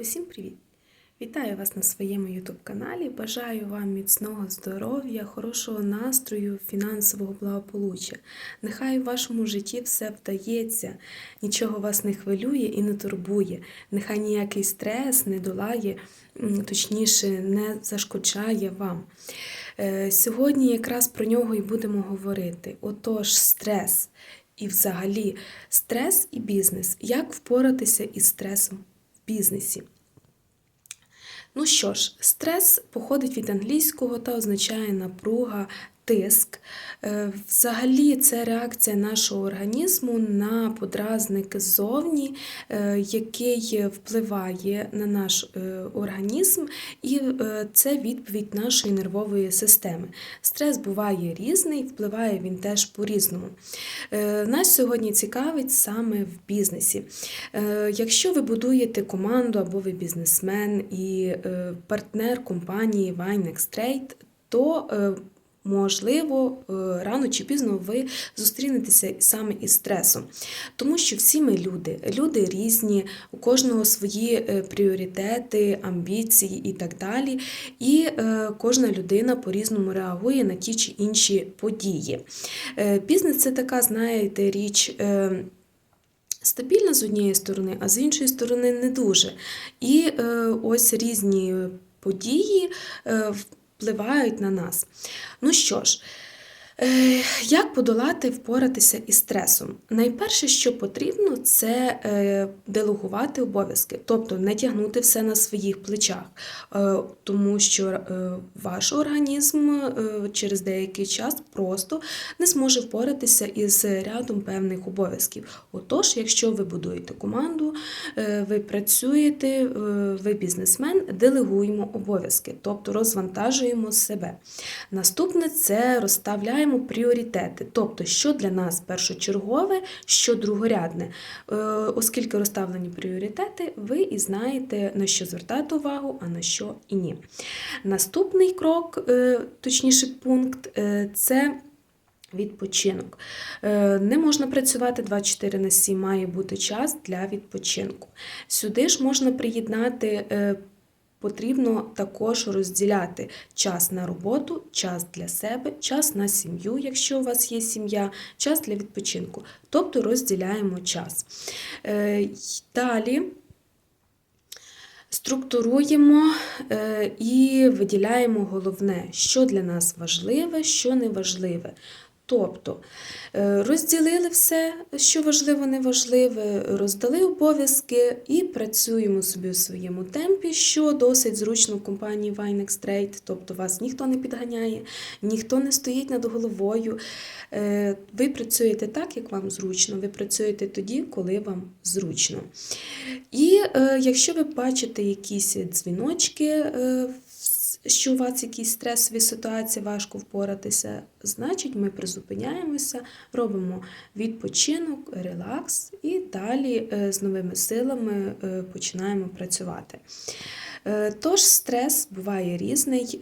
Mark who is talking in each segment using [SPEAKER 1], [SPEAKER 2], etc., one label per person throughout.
[SPEAKER 1] Усім привіт! Вітаю вас на своєму YouTube каналі. Бажаю вам міцного здоров'я, хорошого настрою, фінансового благополуччя. Нехай в вашому житті все вдається, нічого вас не хвилює і не турбує. Нехай ніякий стрес не долає, точніше, не зашкоджає вам. Е, Сьогодні якраз про нього і будемо говорити. Отож, стрес. І взагалі стрес і бізнес. Як впоратися із стресом в бізнесі? Ну що ж, стрес походить від англійського та означає напруга, тиск. Е, Взагалі, це реакція нашого організму на подразник ззовні, е, який впливає на наш е, організм, і це відповідь нашої нервової системи. Стрес буває різний, впливає він теж по-різному. Нас сьогодні цікавить саме в бізнесі. Якщо ви будуєте команду або ви бізнесмен і партнер компанії Vinex Trade, то Можливо, е, рано чи пізно ви зустрінетеся саме із стресом, тому що всі ми люди, люди різні, у кожного свої е, пріоритети, амбіції і так далі. І е, кожна людина по-різному реагує на ті чи інші події. Бізнес це така, знаєте, річ. Стабільна з однієї сторони, а з іншої сторони не дуже. І е, ось різні події е, впливають на нас. Ну що ж, як подолати, впоратися із стресом? Найперше, що потрібно, це е, делегувати обов'язки, тобто не тягнути все на своїх плечах, е, тому що е, ваш організм е, через деякий час просто не зможе впоратися із рядом певних обов'язків. Отож, якщо ви будуєте команду, е, ви працюєте, е, ви бізнесмен, делегуємо обов'язки, тобто розвантажуємо себе. Наступне це розставляємо пріоритети, тобто, що для нас першочергове, що другорядне. Е, Оскільки розставлені пріоритети, ви і знаєте, на що звертати увагу, а на що і ні. Наступний крок, е, точніше пункт, е, це Відпочинок. Не можна працювати 24 на 7, має бути час для відпочинку. Сюди ж можна приєднати, потрібно також розділяти час на роботу, час для себе, час на сім'ю, якщо у вас є сім'я, час для відпочинку. Тобто розділяємо час. Е, Далі. Структуруємо е, і виділяємо головне, що для нас важливе, що не важливе. Тобто е, розділили все, що важливо, не важливе, роздали обов'язки і працюємо собі у своєму темпі, що досить зручно в компанії Vinex Trade, тобто вас ніхто не підганяє, ніхто не стоїть над головою. Е, Ви працюєте так, як вам зручно, ви працюєте тоді, коли вам зручно. І е, якщо ви бачите якісь дзвіночки, що у вас якісь стресові ситуації, важко впоратися, значить ми призупиняємося, робимо відпочинок, релакс і далі е, з новими силами е, починаємо працювати. Е, Тож стрес буває різний.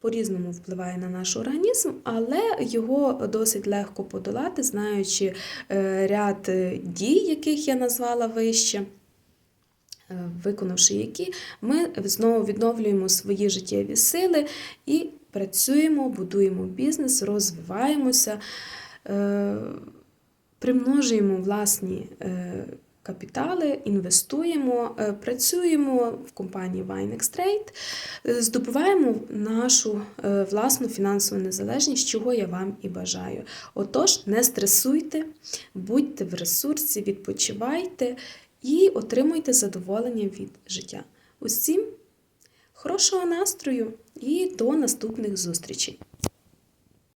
[SPEAKER 1] По-різному впливає на наш організм, але його досить легко подолати, знаючи ряд дій, яких я назвала вище. Е, Виконавши які, ми знову відновлюємо свої життєві сили і працюємо, будуємо бізнес, розвиваємося, е, примножуємо власні е, капітали, інвестуємо, працюємо в компанії Vinex Trade, здобуваємо нашу власну фінансову незалежність, чого я вам і бажаю. Отож, не стресуйте, будьте в ресурсі, відпочивайте і отримуйте задоволення від життя. Усім хорошого настрою і до наступних зустрічей!